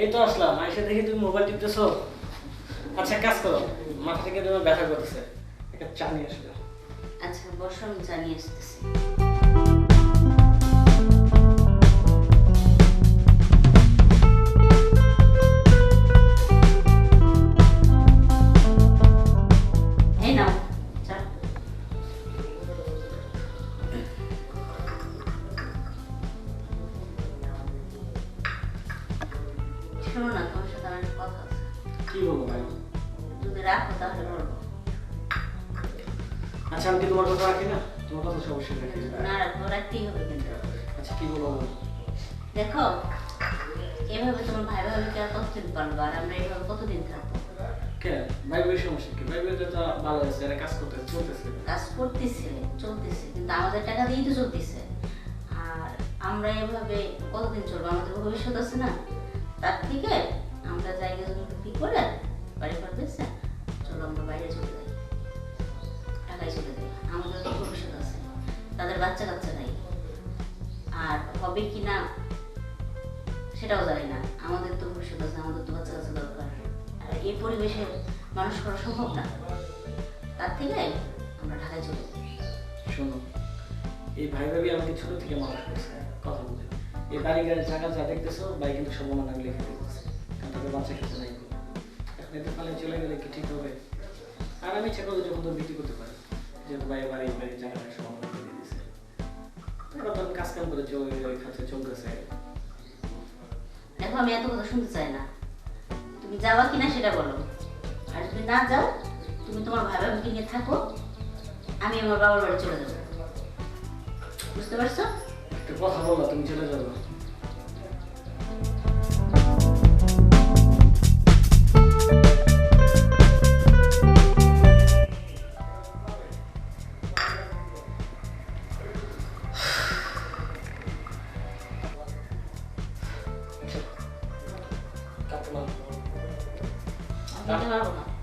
এই তো আসলাম, আইসে দেখি তুমি মোবাইল টিপতেছো। আচ্ছা কাজ করো, মাথা থেকে তোমার ব্যথা করতেছে। একটা চা নিয়ে আসলে। আচ্ছা বসো, আমি জানিয়ে আসতেছি। শোনো না তোমার সাথে আমার কথা আছে। কি বলব ভাই? যদি রাখো তাহলে বলব আচ্ছা আমি কি তোমার কথা রাখি না? তোমার কথা অবশ্যই রাখি। না রাখো রাখতেই হবে কিন্তু। আচ্ছা কি বলব বলো? দেখো এভাবে তোমার ভাই ভাবিকে আর কতদিন পারব? আর আমরা এইভাবে কতদিন থাকব? কে? ভাই ভাই সমস্যা কি? ভাই ভাই তো ভালো আছে এরা কাজ করতে চলতেছে। কাজ করতেছে চলতেছে কিন্তু আমাদের টাকা দিয়েই তো চলতেছে। আর আমরা এভাবে কতদিন চলবো? আমাদের ভবিষ্যৎ আছে না? তার থেকে আমরা জায়গা বিক্রি করে? বাড়ি ঘর বেছে চলো আমরা বাইরে চলে যাই। টাকায় চলে যাই। আমাদের ভবিষ্যৎ আছে। তাদের বাচ্চা কাচ্চা নাই। আর হবে কি না, সেটাও জানি না। আমাদের তো ভবিষ্যৎ আছে, আমাদের তো বাচ্চা কাচ্চা দরকার। আর এই পরিবেশে মানুষ করা সম্ভব না। তার থেকে আমরা ঢাকায় চলে যাই। শোনো, এই ভাই ভাবি আমাকে ছোট থেকে মানুষ করছে। কথা এই বাড়ি গাড়ি জায়গা যা দেখতেছো, ভাই কিন্তু সমান আমি লিখে দিতেছে। কারণ তাদের বাচ্চা খেতে নাই। এখন এতে পালে চলে গেলে কি ঠিক হবে? আর আমি ইচ্ছা করলে যখন তোর বিক্রি করতে পারি। যেহেতু ভাই বাড়ি বাড়ি জায়গাটা সমান করে দিয়ে দিছে। তারপর তো আমি কাজ কাম করে চলে ওই খাতে চলতেছে। দেখো, আমি এত কথা শুনতে চাই না। তুমি যাবা কিনা সেটা বলো। আর যদি না যাও, তুমি তোমার ভাই ভাবিকে নিয়ে থাকো। আমি আমার বাবার বাড়ি চলে যাব। বুঝতে পারছ? একটা কথা বলল তুমি চলে যাবে আমি যেতে পারব না